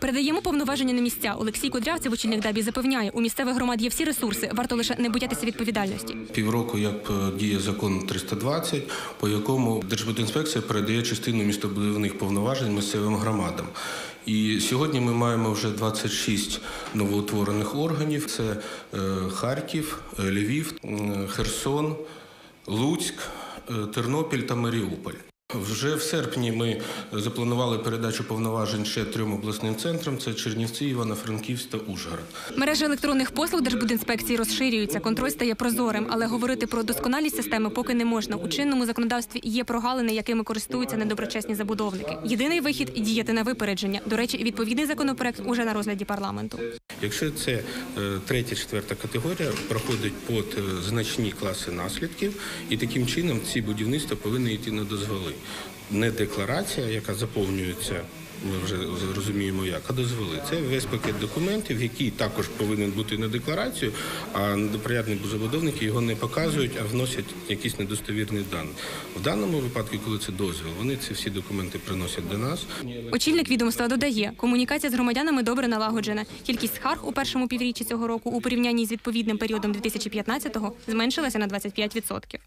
Передаємо повноваження на місця. Олексій Кудрявцев, очільник ДАБІ, запевняє, у місцевих громад є всі ресурси. Варто лише не боятися відповідальності. Півроку як е, діє закон 320, по якому Держбудінспекція передає частину містобудівних повноважень місцевим громадам. І сьогодні ми маємо вже 26 новоутворених органів: це е, Харків, е, Львів, Херсон, Луцьк, Тернопіль та Маріуполь. Вже в серпні ми запланували передачу повноважень ще трьом обласним центрам: це Чернівці, Івано-Франківськ та Ужгород. Мережа електронних послуг Держбудінспекції розширюється, контроль стає прозорим, але говорити про досконалість системи поки не можна. У чинному законодавстві є прогалини, якими користуються недоброчесні забудовники. Єдиний вихід діяти на випередження. До речі, відповідний законопроект уже на розгляді парламенту. Якщо це е, третя, четверта категорія, проходить під е, значні класи наслідків, і таким чином ці будівництва повинні йти на дозволи. Не декларація, яка заповнюється. Ми вже розуміємо, як а дозволи. Це весь пакет документів, який також повинен бути на декларацію, а недоприятні забудовники його не показують, а вносять якісь недостовірні дані. В даному випадку, коли це дозвіл, вони ці всі документи приносять до нас. Очільник відомства додає, комунікація з громадянами добре налагоджена. Кількість скарг у першому півріччі цього року у порівнянні з відповідним періодом 2015-го зменшилася на 25%.